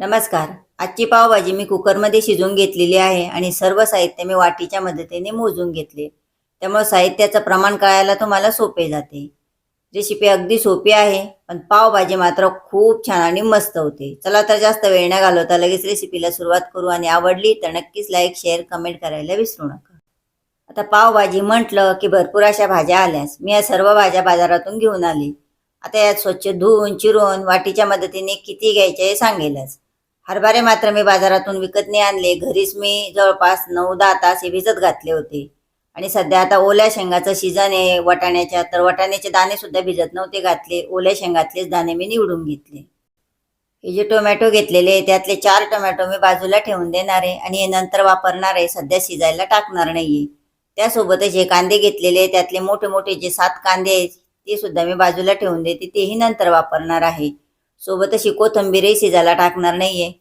नमस्कार. आजची पावभाजी मी कुकरमध्ये शिजवून घेतलेली आहे आणि सर्व साहित्य मी वाटीच्या मदतीने मोजून घेतले. त्यामुळे साहित्याचं प्रमाण कळायला तुम्हाला सोपे जाते. रेसिपी अगदी सोपी आहे पण पावभाजी मात्र खूप छान आणि मस्त होते. चला तर जास्त वेळ न घालवता लगेच रेसिपीला सुरुवात करू आणि आवडली तर नक्कीच लाईक शेअर कमेंट करायला विसरू नका. आता पावभाजी म्हटलं की भरपूर अशा भाज्या आल्यास मी या सर्व भाज्या बाजारातून घेऊन आली. आता यात स्वच्छ धुवून चिरून वाटीच्या मदतीने किती घ्यायचे हे सांगेलच. हरभरे मात्र मी बाजारातून विकत नाही आणले. घरीच मी जवळपास नऊ दहा तास हे भिजत घातले होते. आणि सध्या आता ओल्या शेंगाचं सीझन आहे. वाटाण्याच्या तर वाटाण्याचे दाणे सुद्धा भिजत नव्हते घातले. ओल्या शेंगातलेच दाणे मी निवडून घेतले. हे जे टोमॅटो घेतलेले त्यातले चार टोमॅटो मी बाजूला ठेवून देणार आहे आणि हे नंतर वापरणार आहे. सध्या शिजायला टाकणार नाहीये. त्यासोबतच हे कांदे घेतलेले त्यातले मोठे मोठे जे सात कांदे आहेत ते सुद्धा मी बाजूला ठेवून देते. तेही नंतर वापरणार आहे. सोबत अशी कोथिंबीरही शिजायला टाकणार नाहीये.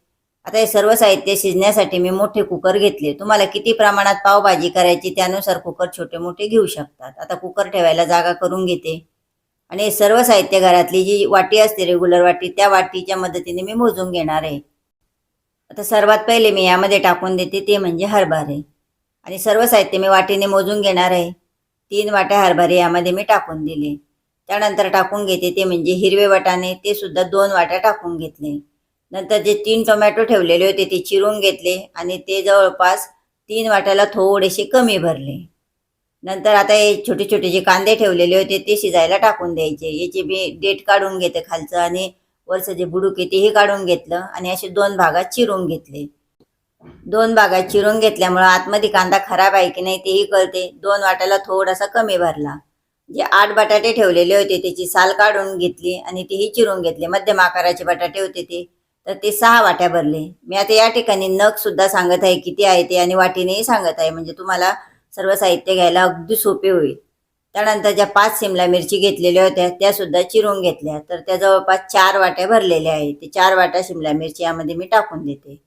आता हे सर्व साहित्य शिजण्यासाठी मी मोठे कुकर घेतले. तुम्हाला किती प्रमाणात पावभाजी करायची त्यानुसार कुकर छोटे मोठे घेऊ शकतात. आता कुकर ठेवायला जागा करून घेते. आणि हे सर्व साहित्य घरातली जी वाटी असते रेग्युलर वाटी त्या वाटीच्या मदतीने मी मोजून घेणार आहे. आता सर्वात पहिले मी यामध्ये टाकून देते ते म्हणजे हरभरे. आणि सर्व साहित्य मी वाटीने मोजून घेणार आहे. तीन वाट्या हरभरे यामध्ये मी टाकून दिले. त्यानंतर टाकून घेते ते म्हणजे हिरवे वाटाणे ते सुद्धा दोन वाट्या टाकून घेतले. नंतर जे तीन टोमॅटो ठेवलेले होते ते चिरून घेतले आणि ते जवळपास तीन वाट्याला थोडेसे कमी भरले. नंतर आता हे छोटे छोटे जे कांदे ठेवलेले होते ते शिजायला टाकून द्यायचे. याचे मी डेट काढून घेते खालचं आणि वरचं जे बुडूक आहे तेही काढून घेतलं आणि असे दोन भागात चिरून घेतले. दोन भागात चिरून घेतल्यामुळं आतमध्ये कांदा खराब आहे की नाही तेही कळते. दोन वाट्याला थोडासा कमी भरला. जे आठ बटाटे ठेवलेले होते त्याची साल काढून घेतली आणि तेही चिरून घेतले. मध्यम आकाराचे बटाटे होते ते. तर ते सहा वाट्या भरले. मी आता या ठिकाणी नग सुद्धा सांगत आहे किती आहे ते आणि वाटीनेही सांगत आहे. म्हणजे तुम्हाला सर्व साहित्य घ्यायला अगदी सोपे होईल. त्यानंतर ज्या पाच शिमला मिरची घेतलेल्या होत्या त्या सुद्धा चिरून घेतल्या. तर त्या जवळपास चार वाट्या भरलेल्या आहेत. ते चार वाट्या शिमला मिरची यामध्ये मी टाकून देते.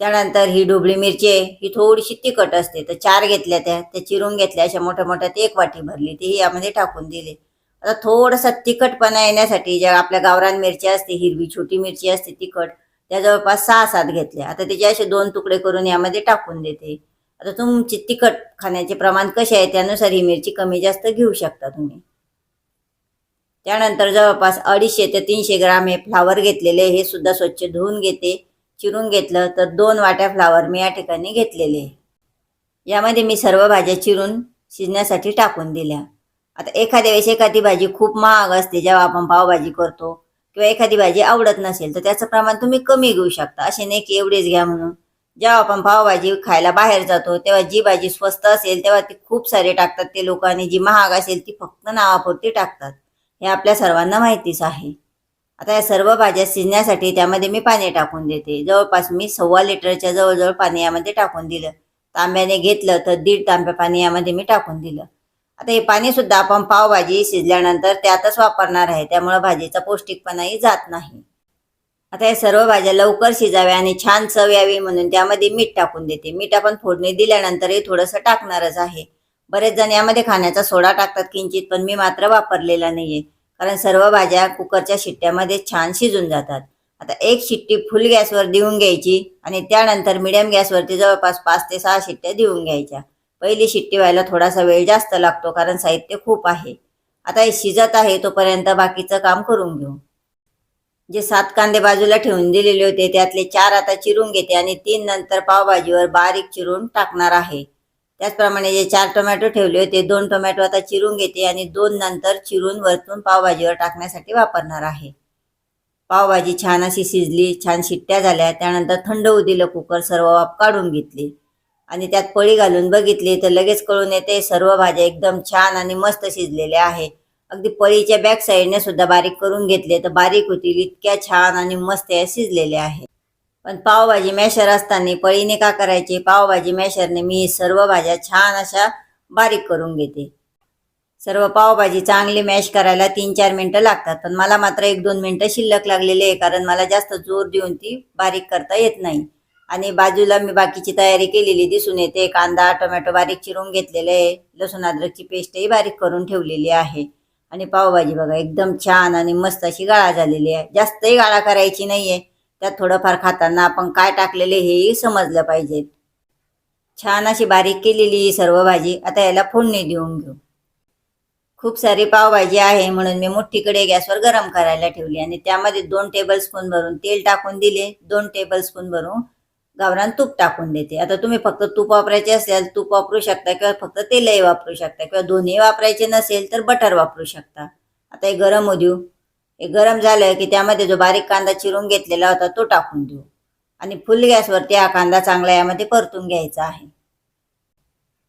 त्यानंतर ही ढोबळी मिरची आहे ही थोडीशी तिखट असते तर चार घेतल्या त्या त्या चिरून घेतल्या अशा मोठ्या मोठ्या ते एक वाटी भरली ती यामध्ये टाकून दिले. आता थोडासा तिखटपणा येण्यासाठी ज्या आपल्या गावरान मिरची असते हिरवी छोटी मिरची असते तिखट त्या जवळपास सहा सात घेतल्या. आता त्याचे असे दोन तुकडे करून यामध्ये टाकून देते. आता तुमची तिखट खाण्याचे प्रमाण कसे आहे त्यानुसार ही मिरची कमी जास्त घेऊ शकता तुम्ही. त्यानंतर जवळपास अडीचशे ते तीनशे ग्राम हे फ्लावर घेतलेले हे सुद्धा स्वच्छ धुवून घेते. चिरून घेतलं तर दोन वाट्या फ्लावर मी या ठिकाणी घेतलेले. यामध्ये मी सर्व भाज्या चिरून शिजण्यासाठी टाकून दिल्या. आता एखाद्या वेळेस एखादी भाजी खूप महाग असते जेव्हा आपण पावभाजी करतो किंवा एखादी भाजी आवडत नसेल तर त्याचं प्रमाण तुम्ही कमी घेऊ शकता. असे नाही की एवढेच घ्या म्हणून. जेव्हा आपण पावभाजी खायला बाहेर जातो तेव्हा जी भाजी स्वस्त असेल तेव्हा ती खूप सारे टाकतात ते लोक आणि जी महाग असेल ती फक्त नावापुरती टाकतात. हे आपल्या सर्वांना माहितीच आहे. आता या सर्व भाज्या शिजण्यासाठी त्यामध्ये मी पाणी टाकून देते. जवळपास मी सव्वा लिटरच्या जवळजवळ पाणी यामध्ये टाकून दिलं. तांब्याने घेतलं तर दीड तांब्या पाणी यामध्ये मी टाकून दिलं. आता हे पाणी सुद्धा आपण पावभाजी शिजल्यानंतर त्यातच वापरणार आहे. त्यामुळं भाजीचा पौष्टिकपणाही जात नाही. आता या सर्व भाज्या लवकर शिजाव्या आणि छान चव यावी म्हणून त्यामध्ये मीठ टाकून देते. मीठ आपण फोडणी दिल्यानंतरही थोडंसं टाकणारच आहे. बरेच जण यामध्ये खाण्याचा सोडा टाकतात किंचित पण मी मात्र वापरलेला नाहीये. कारण सर्व भाज्या कुकरच्या शिट्ट्यामध्ये छान शिजून जातात. आता एक शिट्टी फुल गॅसवर देऊन घ्यायची आणि त्यानंतर मिडियम गॅसवरती जवळपास पाच ते सहा शिट्ट्या देऊन घ्यायच्या. पहिली शिट्टी व्हायला थोडासा वेळ जास्त लागतो कारण साहित्य खूप आहे. आता हे शिजत आहे तोपर्यंत बाकीचं काम करून घेऊ. जे सात कांदे बाजूला ठेवून दिलेले होते त्यातले चार आता चिरून घेते आणि तीन नंतर पावभाजीवर बारीक चिरून टाकणार आहे. त्याचप्रमाणे जे चार टोमॅटो ठेवले होते दोन टोमॅटो आता चिरून घेते आणि दोन नंतर चिरून वरतून पावभाजीवर टाकण्यासाठी वापरणार आहे. पावभाजी छान अशी शिजली छान शिट्ट्या झाल्या त्यानंतर थंड होऊ दिलं कुकर सर्व वाफ काढून घेतली. आणि त्यात पळी घालून बघितली तर लगेच कळून येते सर्व भाज्या एकदम छान आणि मस्त शिजलेल्या आहे. अगदी पळीच्या बॅक साईडने सुद्धा बारीक करून घेतले तर बारीक होतील इतक्या छान आणि मस्त या शिजलेल्या आहेत. पण पावभाजी मॅशर असताना पळीने का करायची? पावभाजी मॅशरने मी सर्व भाज्या छान अशा बारीक करून घेते. सर्व पावभाजी चांगली मॅश करायला तीन चार मिनटं लागतात पण मला मात्र एक दोन मिनटं शिल्लक लागलेली आहे कारण मला जास्त जोर देऊन ती बारीक करता येत नाही. आणि बाजूला मी बाकीची तयारी केलेली दिसून येते. कांदा टोमॅटो बारीक चिरून घेतलेले आहे. लसूण अद्रकची पेस्टही बारीक करून ठेवलेली आहे. आणि पावभाजी बघा एकदम छान आणि मस्त अशी गाळा झालेली आहे. जास्तही गाळा करायची नाही आहे त्यात थोडंफार खाताना आपण काय टाकलेले हेही समजलं पाहिजे. छान अशी बारीक केलेली ही सर्व भाजी. आता याला फोडणी देऊन घेऊ. खूप सारी पावभाजी आहे म्हणून मी मोठीकडे गॅसवर गरम करायला ठेवली आणि त्यामध्ये दोन टेबल स्पून भरून तेल टाकून दिले. दोन टेबल स्पून भरून गावरान तूप टाकून देते. आता तुम्ही फक्त तूप वापरायचे असेल तूप वापरू शकता किंवा फक्त तेलही वापरू शकता किंवा दोन्ही वापरायचे नसेल तर बटर वापरू शकता. आता हे गरम होऊ देऊ. हे गरम झालं की त्यामध्ये जो बारीक कांदा चिरून घेतलेला होता तो टाकून देऊ. आणि फुल गॅसवरती हा कांदा चांगला यामध्ये परतून घ्यायचा आहे.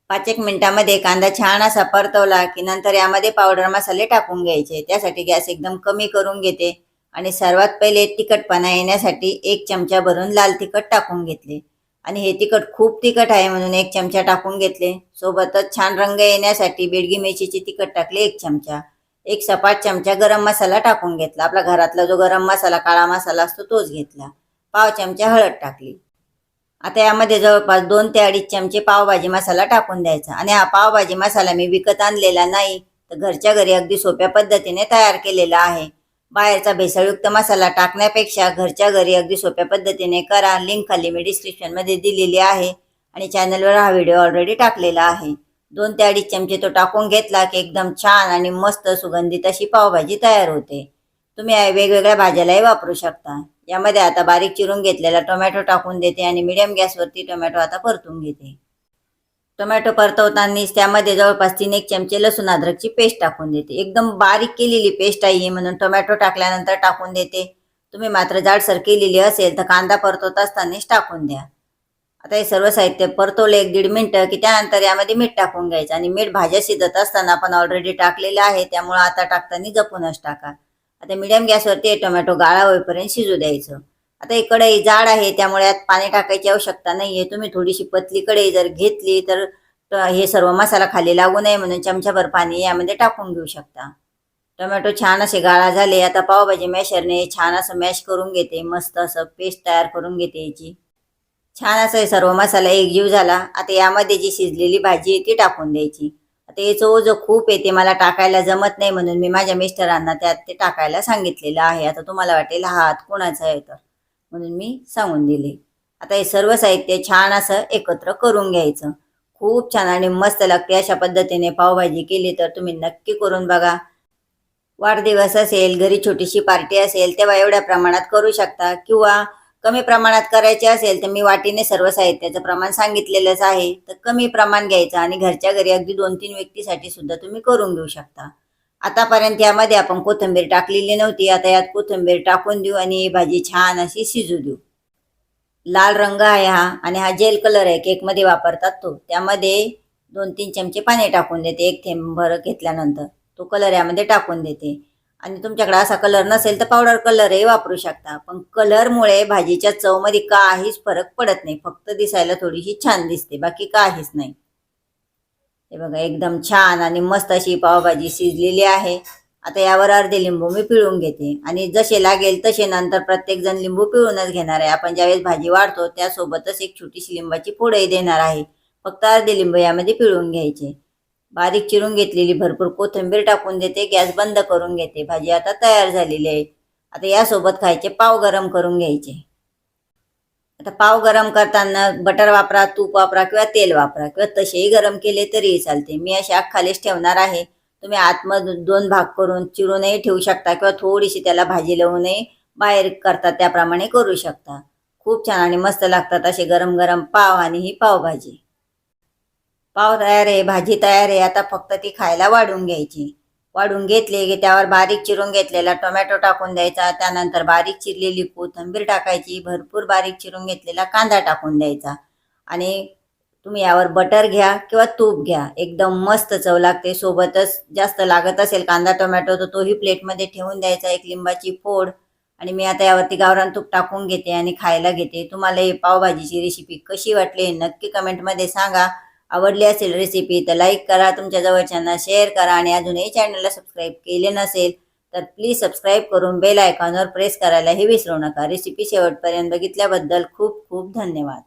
पाच एक मिनिटामध्ये कांदा छान असा परतवला की नंतर यामध्ये पावडर मसाले टाकून घ्यायचे. त्यासाठी गॅस एकदम कमी करून घेते. आणि सर्वात पहिले तिखटपणा येण्यासाठी एक चमचा भरून लाल तिखट टाकून घेतले. आणि हे तिखट खूप तिखट आहे म्हणून एक चमचा टाकून घेतले. सोबतच छान रंग येण्यासाठी बेडगी मिरचीची तिखट टाकले एक चमचा. एक सपाट चमचा गरम मसाला टाकून घेतला. आपला घरातला जो गरम मसाला काळा मसाला असतो तोच घेतला. पाव चमचा हळद टाकली. आता यामध्ये जवळपास दोन ते अडीच चमचे पावभाजी मसाला टाकून द्यायचा. आणि हा पावभाजी मसाला मी विकत आणलेला नाही तर घरच्या घरी अगदी सोप्या पद्धतीने तयार केलेला आहे. बाहेरचा भेसळयुक्त मसाला टाकण्यापेक्षा घरच्या घरी अगदी सोप्या पद्धतीने करा. लिंक खाली मी डिस्क्रिप्शनमध्ये दिलेली आहे. आणि चॅनलवर हा व्हिडिओ ऑलरेडी टाकलेला आहे. दोन ते अडीच चमचे तो टाकून घेतला की एकदम छान आणि मस्त सुगंधित अशी पावभाजी तयार होते. तुम्ही वेगवेगळ्या भाज्यालाही वापरू शकता. यामध्ये आता बारीक चिरून घेतलेला टोमॅटो टाकून देते आणि मिडियम गॅसवरती टोमॅटो आता परतून घेते. टोमॅटो परतवतानाच त्यामध्ये जवळपास तीन एक चमचे लसूण अद्रकची पेस्ट टाकून देते. एकदम बारीक केलेली पेस्ट आहे म्हणून टोमॅटो टाकल्यानंतर टाकून देते. तुम्ही मात्र जाडसर केलेली असेल तर कांदा परतवत असतानाच टाकून द्या. आता हे सर्व साहित्य परतवलं एक दीड मिनटं की त्यानंतर यामध्ये मीठ टाकून घ्यायचं. आणि मीठ भाज्या शिजत असताना आपण ऑलरेडी टाकलेलं आहे. त्यामुळं आता टाकताना जपूनच टाका. आता मिडियम गॅसवरती हे टोमॅटो गाळा होईपर्यंत शिजू द्यायचं. आता ही कढई जाड आहे त्यामुळे यात पाणी टाकायची आवश्यकता नाही आहे तुम्ही थोडीशी पतली कढई जर घेतली तर हे सर्व मसाला खाली लागू नये म्हणून चमच्याभर पाणी यामध्ये टाकून घेऊ शकता. टोमॅटो छान असे गाळा झाले. आता पावभाजी मॅशरने छान असं मॅश करून घेते. मस्त असं पेस्ट तयार करून घेते याची. छान असं हे सर्व मसाला एकजीव झाला. आता यामध्ये जी शिजलेली भाजी आहे ती टाकून द्यायची. आता याचं ओझं खूप येते मला टाकायला जमत नाही म्हणून मी माझ्या मिस्टरांना त्यात ते टाकायला सांगितलेलं आहे. आता तुम्हाला वाटेल हा हात कोणाचा आहे तर? म्हणून मी सांगून दिले. आता हे सर्व साहित्य छान असं एकत्र करून घ्यायचं. खूप छान आणि मस्त लागते. अशा पद्धतीने पावभाजी केली तर तुम्ही नक्की करून बघा. वाढदिवस असेल घरी छोटीशी पार्टी असेल तेव्हा एवढ्या प्रमाणात करू शकता. किंवा कमी प्रमाणात करायचे असेल तर मी वाटीने सर्व साहित्याचं प्रमाण सांगितलेलंच आहे. तर कमी प्रमाण घ्यायचं आणि घरच्या घरी अगदी दोन तीन व्यक्तीसाठी सुद्धा तुम्ही करून घेऊ शकता. आतापर्यंत यामध्ये आपण कोथिंबीर टाकलेली नव्हती. आता यात कोथिंबीर टाकून देऊ आणि ही भाजी छान अशी शिजू देऊ. लाल रंग आहे हा आणि हा जेल कलर आहे. केकमध्ये वापरतात तो. त्यामध्ये दोन तीन चमचे पाणी टाकून देते. एक थेंब भर घेतल्यानंतर तो कलर यामध्ये टाकून देते. आणि तुमच्याकडे असा कलर नसेल तर पावडर कलरही वापरू शकता. पण कलरमुळे भाजीच्या चवमध्ये काहीच फरक पडत नाही. फक्त दिसायला थोडीशी छान दिसते. बाकी काहीच नाही. हे बघा एकदम छान आणि मस्त अशी पावभाजी शिजलेली आहे. आता यावर अर्धे लिंबू मी पिळून घेते. आणि जसे लागेल तसे नंतर प्रत्येक जण लिंबू पिळूनच घेणार आहे. आपण ज्यावेळेस भाजी वाढतो त्यासोबतच एक छोटीशी लिंबाची फोडही देणार आहे. फक्त अर्धे लिंबू यामध्ये पिळून घ्यायचे. बारीक चिरून घेतलेली भरपूर कोथिंबीर टाकून देते गॅस बंद करून घेते. भाजी आता तयार झालेली आहे. आता यासोबत खायचे पाव गरम करून घ्यायचे. आता पाव गरम करताना बटर वापरा तूप वापरा किंवा तेल वापरा किंवा तसेही गरम केले तरीही चालते. मी असे खालीच ठेवणार आहे. तुम्ही आतमधून दोन भाग करून चिरूनही ठेवू शकता किंवा थोडीशी त्याला भाजी लावूनही बाहेर करता त्याप्रमाणे करू शकता. खूप छान आणि मस्त लागतात असे गरम गरम पाव आणि ही पावभाजी. पाव तयार आहे भाजी तयार आहे आता फक्त ती खायला वाढून घ्यायची. वाढून घेतली की त्यावर बारीक चिरून घेतलेला टोमॅटो टाकून द्यायचा त्यानंतर बारीक चिरलेली कोथंबीर टाकायची भरपूर बारीक चिरून घेतलेला कांदा टाकून द्यायचा. आणि तुम्ही यावर बटर घ्या किंवा तूप घ्या एकदम मस्त चव लागते सोबतच जास्त लागत असेल कांदा टोमॅटो तर तोही प्लेटमध्ये ठेवून द्यायचा एक लिंबाची फोड. आणि मी आता यावरती गावरान तूप टाकून घेते आणि खायला घेते. तुम्हाला ही पावभाजीची रेसिपी कशी वाटली नक्की कमेंटमध्ये सांगा. आवडली असेल रेसिपी तर लाईक करा तुमच्या जवळच्यांना शेअर करा आणि अजूनही चॅनलला सबस्क्राईब केले नसेल तर प्लीज सबस्क्राईब करून बेल आयकॉनवर प्रेस करायलाही विसरू नका. रेसिपी शेवटपर्यंत बघितल्याबद्दल खूप खूप धन्यवाद.